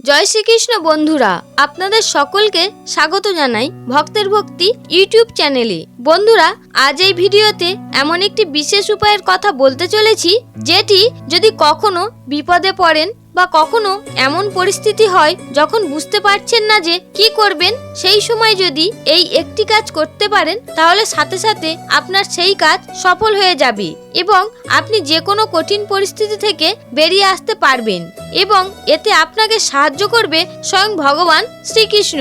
জয় শ্রীকৃষ্ণ বন্ধুরা, আপনাদের সকলকে স্বাগত জানাই ভক্তের ভক্তি ইউটিউব চ্যানেলে। বন্ধুরা, আজ এই ভিডিওতে এমন একটি বিশেষ উপায়ের কথা বলতে চলেছি, যেটি যদি কখনো বিপদে পড়েন বা কখনো এমন পরিস্থিতি হয় যখন বুঝতে পারছেন না যে কি করবেন, সেই সময় যদি এই একটি কাজ করতে পারেন, তাহলে সাথে সাথে আপনার সেই কাজ সফল হয়ে যাবে এবং আপনি যে কোনো কঠিন পরিস্থিতি থেকে বেরিয়ে আসতে পারবেন এবং এতে আপনাকে সাহায্য করবে স্বয়ং ভগবান শ্রীকৃষ্ণ।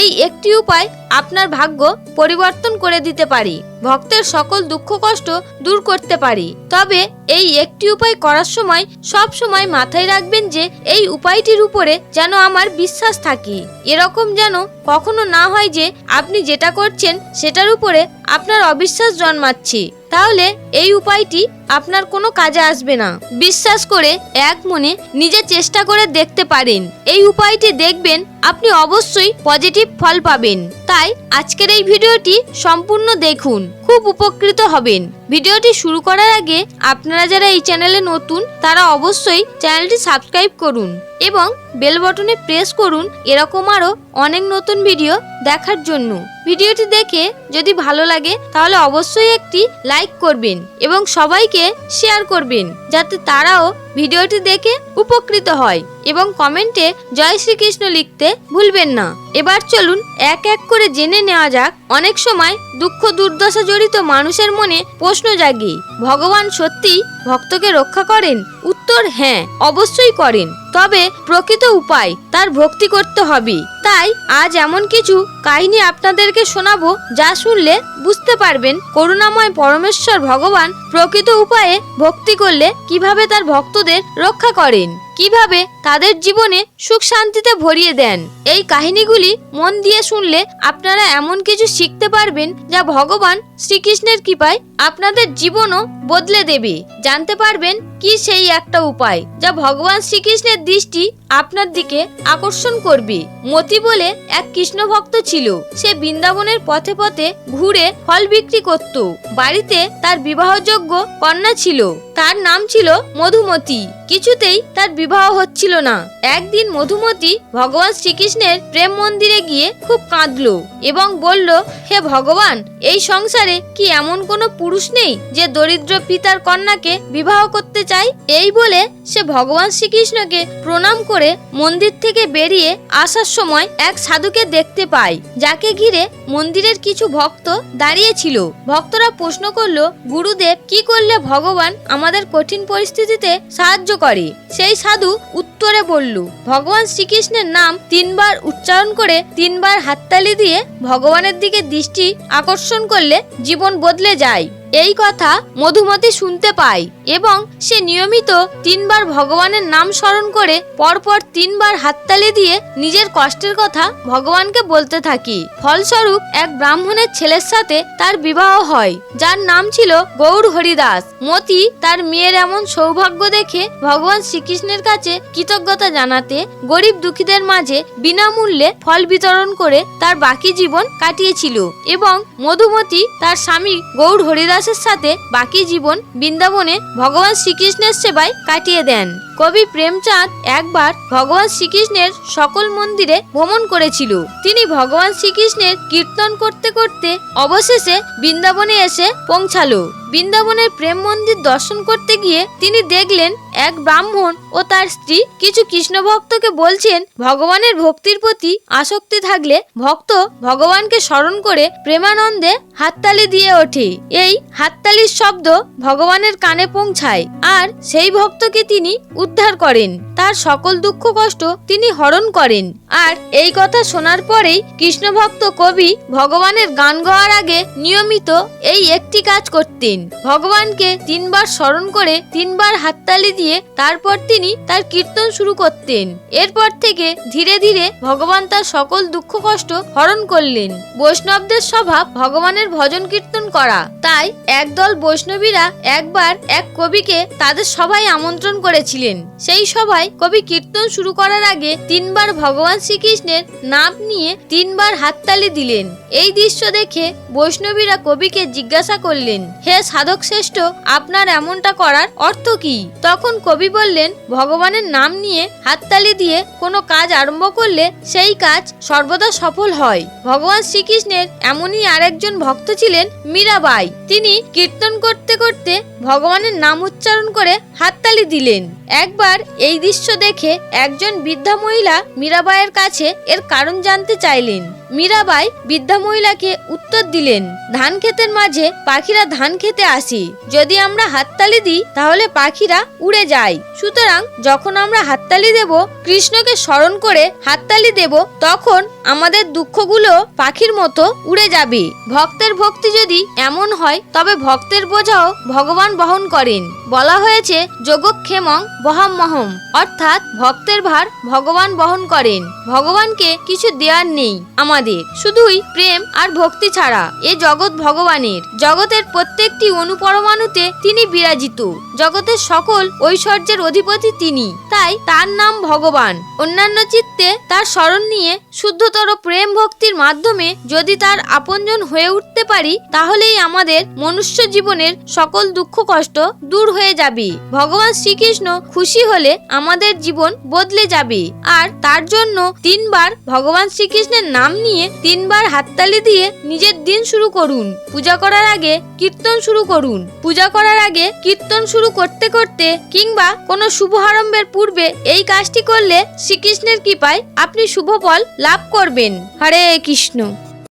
এই একটি উপায় আপনার ভাগ্য পরিবর্তন করে দিতে পারি। ভক্তের সকল দুঃখ কষ্ট দূর করতে পারি। তবে এই একটি উপায় করার সময় সব সময় মাথায় রাখবেন যে এই উপায়টির উপরে যেন আমার বিশ্বাস থাকে। এরকম যেন কখনো না হয় যে আপনি যেটা করছেন সেটার উপরে আপনার অবিশ্বাস জন্মাচ্ছে। তাহলে এই উপায়টি আপনার কোনো কাজে আসবে না। বিশ্বাস করে এক মনে নিজে চেষ্টা করে দেখতে পারেন। এই উপায়টি দেখবেন আপনি অবশ্যই পজিটিভ ফল পাবেন। তাই আজকের এই ভিডিওটি সম্পূর্ণ দেখুন। খুব উপকৃত হবেন। ভিডিওটি শুরু করার আগে আপনারা যারা এই চ্যানেলে নতুন, তারা অবশ্যই চ্যানেলটি সাবস্ক্রাইব করুন। এবং বেল বটনে প্রেস করুন এরকম আরও অনেক নতুন ভিডিও দেখার জন্য। ভিডিওটি দেখে যদি ভালো লাগে, তাহলে অবশ্যই একটি লাইক করবেন এবং সবাইকে শেয়ার করবেন, যাতে তারাও ভিডিওটি দেখে উপকৃত হয় এবং কমেন্টে জয় শ্রীকৃষ্ণ লিখতে ভুলবেন না। এবার চলুন এক এক করে জেনে নেওয়া যাক অনেক সময় দুঃখ দুর্দশা জড়িত মানুষের মনে প্রশ্ন জাগে, ভগবান সত্যি ভক্তকে রক্ষা করেন? উত্তর হ্যাঁ অবশ্যই করেন। তবে প্রকৃত উপায় তার ভক্তি করতে হবে। তাই আজ এমন কিছু কাহিনী আপনাদেরকে শোনাবো যা শুনলে বুঝতে পারবেন করুণাময় পরমেশ্বর ভগবান প্রকৃত উপায়ে ভক্তি করলে কীভাবে তার ভক্তদের রক্ষা করেন, কীভাবে তাদের জীবনে সুখ শান্তিতে ভরিয়ে দেন। এই কাহিনীগুলি মন দিয়ে শুনলে আপনারা এমন কিছু শিখতে পারবেন যা ভগবান শ্রীকৃষ্ণের কৃপায় আপনাদের জীবনও বদলে দেবে। জানতে পারবেন কি সেই একটা উপায়, যা ভগবান শ্রীকৃষ্ণের দৃষ্টি আপনার দিকে আকর্ষণ করবে। মতি বলে এক কৃষ্ণ ভক্ত ছিল, সে বৃন্দাবনের পথে পথে ঘুরে ফল বিক্রি করত। বাড়িতে তার বিবাহযোগ্য কন্যা ছিল। তার নাম ছিল মধুমতি। কিছুতেই তার বিবাহ হচ্ছিল না। একদিন মধুমতি ভগবান শ্রীকৃষ্ণের প্রেম মন্দিরে গিয়ে খুব কাঁদলো এবং বলল, হে ভগবান, এই সংসারে কি এমন কোনো পুরুষ নেই যে দরিদ্র পিতার কন্যাকে বিবাহ করতে চায়? এই বলে সে ভগবান শ্রীকৃষ্ণকে প্রণাম করে মন্দির থেকে বেরিয়ে আসার সময় এক সাধুকে দেখতে পায়, যাকে ঘিরে মন্দিরের কিছু ভক্ত দাঁড়িয়েছিল ভক্তরা প্রশ্ন করল, গুরুদেব, কি করলে ভগবান আমাদের কঠিন পরিস্থিতিতে সাহায্য করে। সেই সাধু উত্তরে বলল, ভগবান শ্রীকৃষ্ণের নাম তিনবার উচ্চারণ করে তিনবার হাততালি দিয়ে ভগবানের দিকে দৃষ্টি আকর্ষণ করলে জীবন বদলে যায়। এই কথা মধুমতি শুনতে পায় এবং সে নিয়মিত তিনবার ভগবানের নাম স্মরণ করে পরপর তিনবার হাততালি দিয়ে নিজের কষ্টের কথা ভগবানকে বলতে থাকি। ফলস্বরূপ এক ব্রাহ্মণের ছেলের সাথে তার বিবাহ হয়, যার নাম ছিল গৌর হরিদাস। মতি তার মেয়ের এমন সৌভাগ্য দেখে ভগবান শ্রীকৃষ্ণের কাছে কৃতজ্ঞতা জানাতে গরিব দুঃখীদের মাঝে বিনামূল্যে ফল বিতরণ করে তার বাকি জীবন কাটিয়েছিল এবং মধুমতি তার স্বামী গৌর হরিদাসের সাথে বাকি জীবন বৃন্দাবনে ভগবান শ্রীকৃষ্ণের সেবায় কাটিয়ে দেন। কবি প্রেমচাঁদ একবার ভগবান শ্রীকৃষ্ণের সকল মন্দিরে ভ্রমণ করেছিল। তিনি ভগবান শ্রীকৃষ্ণের কীর্তন করতে করতে অবশেষে বৃন্দাবনে এসে পৌঁছালো। বৃন্দাবনের প্রেম মন্দির দর্শন করতে গিয়ে তিনি দেখলেন এক ব্রাহ্মণ ও তার স্ত্রী কিছু কৃষ্ণ ভক্তকে বলছেন, ভগবানের ভক্তির প্রতি আসক্তি থাকলে ভক্ত ভগবানকে স্মরণ করে প্রেমানন্দে হাততালি দিয়ে ওঠে। এই হাততালির শব্দ ভগবানের কানে পৌঁছায় আর সেই ভক্তকে তিনি উদ্ধার করেন। তার সকল দুঃখ কষ্ট তিনি হরণ করেন। আর এই কথা শোনার পরেই কৃষ্ণ ভক্ত কবি ভগবানের গান গাওয়ার আগে নিয়মিত এই একটি কাজ করতেন। ভগবানকে তিনবার স্মরণ করে তিনবার হাততালি দিয়ে তারপর তিনি তার কীর্তন শুরু করতেন। এরপর থেকে ধীরে ধীরে ভগবান তার সকল দুঃখ কষ্ট হরণ করলেন। বৈষ্ণবদের স্বভাব ভগবানের ভজন কীর্তন করা। তাই একদল বৈষ্ণবীরা একবার এক কবিকে তাদের সবাই আমন্ত্রণ করেছিলেন। সেই সভায় কবি কীর্তন শুরু করার আগে তিনবার ভগবান শ্রীকৃষ্ণের নাম নিয়ে তিনবার হাততালি দিলেন। এই দৃশ্য দেখে বৈষ্ণবীরা কবিকে জিজ্ঞাসা করলেন, হে সাধক শ্রেষ্ঠ, আপনার এমনটা করার অর্থ কি? তখন কবি বললেন, ভগবানের নাম নিয়ে হাততালি দিয়ে কোনো কাজ আরম্ভ করলে সেই কাজ সর্বদা সফল হয়। ভগবান শ্রীকৃষ্ণের এমনই আরেকজন ভক্ত ছিলেন মীরাবাই। তিনি কীর্তন করতে করতে ভগবানের নাম উচ্চারণ করে হাততালি দিলেন। একবার এই দৃশ্য দেখে একজন বৃদ্ধা মহিলা মীরাবাইয়ের কাছে এর কারণ জানতে চাইলেন। মীরাবাই বৃদ্ধা মহিলাকে উত্তর দিলেন, ধান ক্ষেতের মাঝে পাখিরা ধান খেতে আসি। যদি আমরা হাততালি দিই, তাহলে পাখিরা উড়ে যায়। সুতরাং যখন আমরা হাততালি দেব, কৃষ্ণকে স্মরণ করে হাততালি দেব, তখন আমাদের দুঃখগুলো পাখির মতো উড়ে যাবে। ভক্তের ভক্তি যদি এমন হয়, তবে ভক্তের বোঝাও ভগবান বহন করেন। বলা হয়েছে, যোগক্ষেমং বহাম্মহম। অর্থাৎ ভক্তের ভার ভগবান বহন করেন। ভগবানকে কিছু দেওয়ার নেই আমাদের। শুধুই প্রেম আর ভক্তি ছাড়া এ জগৎ ভগবানের। জগতের প্রত্যেকটি অনুপরমাণুতে তিনি বিরাজিত। জগতের সকল ঐশ্বর্যের অধিপতি তিনি। তাই তার নাম ভগবান। অন্যান্য চিত্তে তার স্মরণ নিয়ে শুদ্ধতর প্রেম ভক্তির মাধ্যমে যদি তার আপনজন হয়ে উঠতে পারি, তাহলেই আমাদের মনুষ্য জীবনের সকল দুঃখ কষ্ট দূর হয়ে যাবে। ভগবান শ্রীকৃষ্ণ খুশি হলে আমাদের জীবন বদলে যাবে। আর তার জন্য তিনবার ভগবান শ্রীকৃষ্ণের নাম নিয়ে তিনবার হাততালি দিয়ে নিজের দিন শুরু করুন। পূজা করার আগে কীর্তন শুরু করুন। পূজা করার আগে কীর্তন শুরু করতে করতে কিংবা কোনো শুভ আরম্ভের পূর্বে এই কাজটি করলে শ্রীকৃষ্ণের কৃপায় আপনি শুভ ফল লাভ করবেন। হরে কৃষ্ণ।